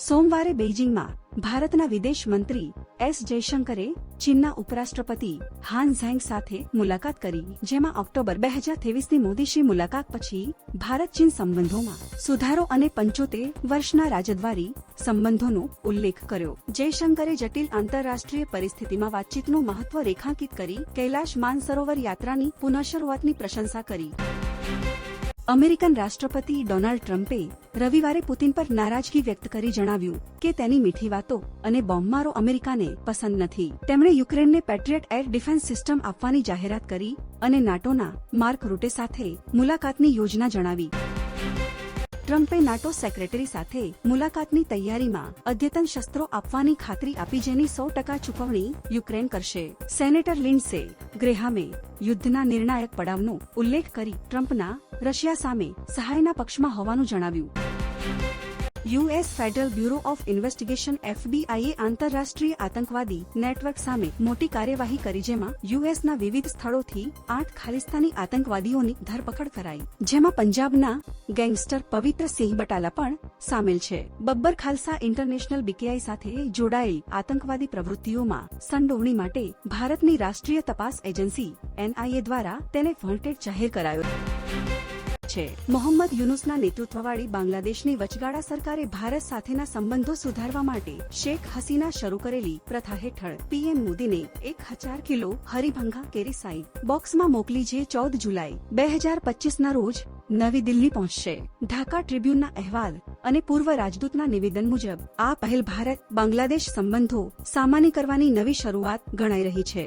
સોમવારે બેઇજિંગમાં ભારતના વિદેશ મંત્રી એસ જયશંકરે ચીનના ઉપરાષ્ટ્રપતિ હાન ઝેંગ સાથે મુલાકાત કરી, જેમાં ઓક્ટોબર બે હજાર ત્રેવીસની મોદીશી મુલાકાત પછી ભારત ચીન સંબંધોમાં સુધારો અને પંચોતેર વર્ષના રાજદ્વારી સંબંધોનો ઉલ્લેખ કર્યો. જયશંકરે જટિલ આંતરરાષ્ટ્રીય પરિસ્થિતિમાં વાતચીતનું મહત્વ રેખાંકિત કરી, કૈલાશ માનસરોવર યાત્રાની પુનઃશરૂઆતની પ્રશંસા કરી. અમેરિકન રાષ્ટ્રપતિ ડોનાલ્ડ ટ્રમ્પે રવિવારે પુતિન પર નારાજગી વ્યક્ત કરી જણાવ્યું કે તેની મીઠી વાતો અને બોમ્બમારો અમેરિકાને પસંદ નથી. તેમણે યુક્રેનને પેટ્રિયટ એર ડિફેન્સ સિસ્ટમ આપવાની જાહેરાત કરી અને નાટોના માર્ક રૂટે સાથે મુલાકાતની યોજના જણાવી. ટ્રમ્પે નાટો સેક્રેટરી સાથે મુલાકાતની તૈયારીમાં અદ્યતન શસ્ત્રો આપવાની ખાતરી આપી જેની સો ટકા ચૂકવણી યુક્રેન કરશે. સેનેટર લિન્ડસે ગ્રેહામે યુદ્ધના નિર્ણાયક પડાવનો ઉલ્લેખ કરી ટ્રમ્પના રશિયા સામે સહાયના પક્ષમાં હોવાનું જણાવ્યું. US federal bureau of investigation એફબીઆઈએ આંતરરાષ્ટ્રીય આતંકવાદી નેટવર્ક સામે મોટી કાર્યવાહી કરી જેમાં યુએસના વિવિધ સ્થળોથી આઠ ખાલિસ્તાની આતંકવાદીઓની ધરપકડ કરાઈ, જેમાં પંજાબના ગેંગસ્ટર પવિત્ર સિંહ બટાલા પણ સામેલ છે. બબ્બર ખાલસા ઇન્ટરનેશનલ બીકેઆઈ સાથે જોડાયેલ આતંકવાદી પ્રવૃત્તિઓમાં સંડોવણી માટે ભારતની રાષ્ટ્રીય તપાસ એજન્સી એનઆઈએ દ્વારા તેને વોન્ટેડ જાહેર કરાયો. છે. મોહમ્મદ યુનુસના નેતૃત્વવાળી બાંગ્લાદેશની વચગાળા સરકારે ભારત સાથેના સંબંધો સુધારવા માટે શેખ હસીના શરૂ કરેલી પ્રથા હેઠળ પીએમ મોદીને એક હજાર કિલો હરિભંગા કેરી સાઈડ બોક્સમાં મોકલી જે ચૌદ જુલાઈ બે હજાર પચીસના રોજ નવી દિલ્હી પહોંચશે. ઢાકા ટ્રિબ્યુનના અહેવાલ અને પૂર્વ રાજદૂતના નિવેદન મુજબ, આ પહેલ ભારત બાંગ્લાદેશ સંબંધો સામાન્ય કરવાની નવી શરૂઆત ગણાઈ રહી છે.